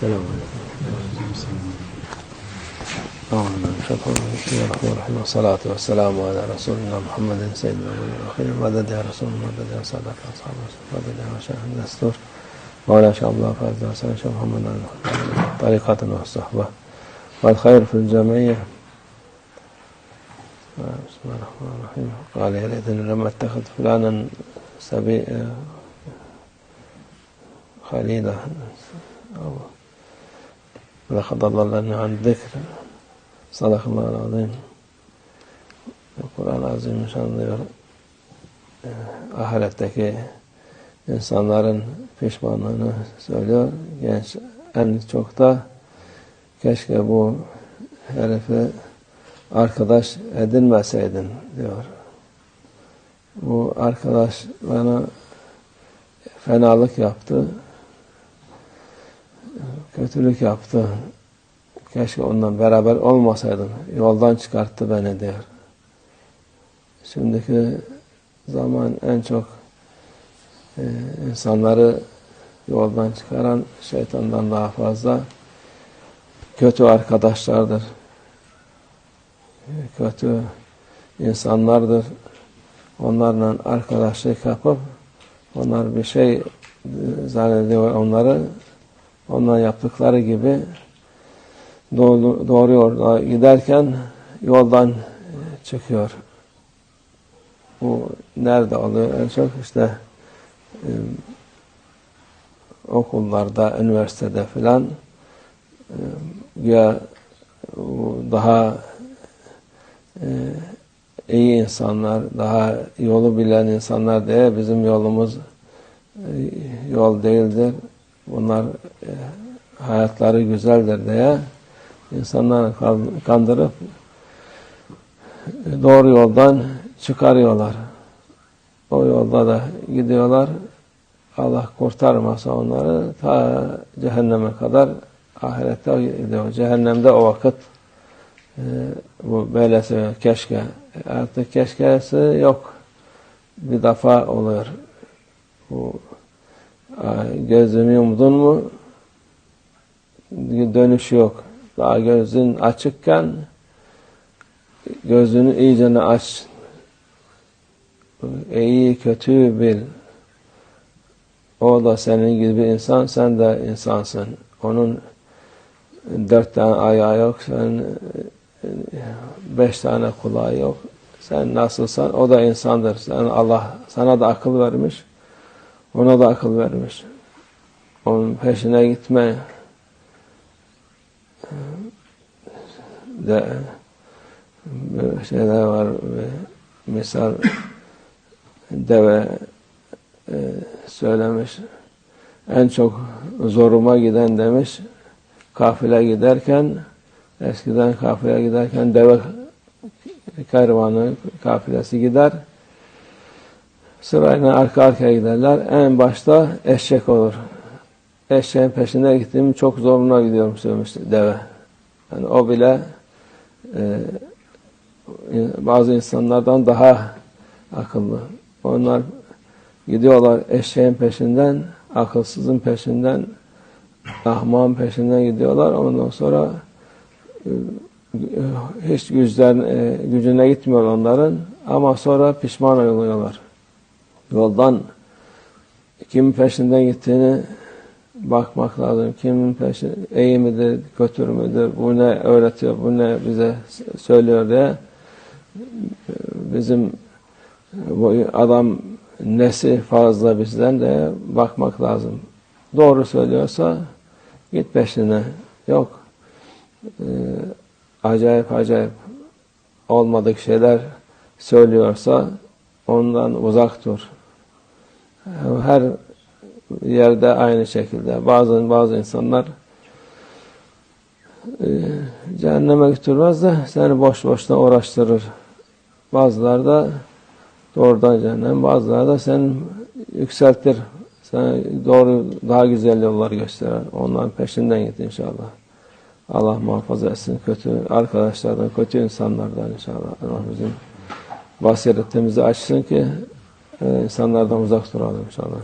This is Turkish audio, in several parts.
السلام عليكم. بسم الله الرحمن الرحيم والصلاة والسلام على رسولنا محمد سيد الأولين والآخرين. مدد يا رسول مدد يا سادة أصحاب مدد يا مشايخ الدستور مولانا شاء الله فاز حسن شيخ محمد طريقة والصحبة. والخير في الجمعية بسم الله الرحمن الرحيم. قال يا ليتني لم أتخذ فلانا سبي خليلا أو لقد ضلني عن الذكر Sadakallahu azim. Kur'an azim nişanlıyor. Ahiretteki insanların pişmanlığını söylüyor. Genç en çok da keşke bu herifi arkadaş edinmeseydin diyor. Bu arkadaş bana fenalık yaptı. Kötülük yaptı. Keşke ondan beraber olmasaydım. Yoldan çıkarttı beni diyor. Şimdiki zaman en çok e, insanları yoldan çıkaran şeytandan daha fazla kötü arkadaşlardır. Kötü insanlardır. Onlarla arkadaşlık yapıp onlar bir şey zannediyor onları ondan yaptıkları gibi doğru, doğru giderken yoldan çıkıyor. Bu nerede oluyor? En çok işte e, okullarda, üniversitede filan e, ya daha e, iyi insanlar, daha yolu bilen insanlar diye bizim yolumuz e, yol değildir. Bunlar e, hayatları güzeldir diye insanları kandırıp doğru yoldan çıkarıyorlar. O yolda da gidiyorlar. Allah kurtarmasa onları ta cehenneme kadar ahirette gidiyor. Cehennemde o vakit e, bu böylesi keşke artık keşkesi yok. Bir defa oluyor. Bu gözümü yumdun mu dönüş yok. Daha gözün açıkken gözünü iyicene aç. İyi kötü bil. O da senin gibi insan, sen de insansın. Onun dört tane ayağı yok, sen beş tane kulağı yok. Sen nasılsan o da insandır. Sen Allah sana da akıl vermiş. Ona da akıl vermiş. Onun peşine gitme. de şeyler var misal deve e, söylemiş en çok zoruma giden demiş kafile giderken eskiden kafile giderken deve kervanı kafilesi gider sırayla arka arkaya giderler en başta eşek olur eşeğin peşinde gittiğim çok zoruna gidiyorum söylemiş deve yani o bile e, bazı insanlardan daha akıllı. Onlar gidiyorlar eşeğin peşinden, akılsızın peşinden, ahmağın peşinden gidiyorlar. Ondan sonra e, hiç güçler, e, gücüne gitmiyor onların ama sonra pişman oluyorlar. Yoldan kim peşinden gittiğini bakmak lazım. Kimin peşi iyi midir, kötü müdür, bu ne öğretiyor, bu ne bize söylüyor diye bizim bu adam nesi fazla bizden de bakmak lazım. Doğru söylüyorsa git peşine. Yok. Ee, acayip acayip olmadık şeyler söylüyorsa ondan uzak dur. Her yerde aynı şekilde. Bazı bazı insanlar e, cehenneme götürmez de seni boş boşuna uğraştırır. Bazıları da doğrudan cehennem, bazıları da seni yükseltir. Sana doğru, daha güzel yollar gösterir. Onların peşinden git inşallah. Allah muhafaza etsin kötü arkadaşlardan, kötü insanlardan inşallah. Allah bizim basiretimizi açsın ki e, insanlardan uzak duralım inşallah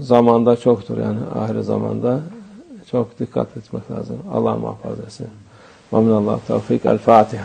zamanda çoktur yani ahir zamanda Çok dikkat etmek lazım. Allah muhafaza etsin. Ve minallah tevfik. El Fatiha.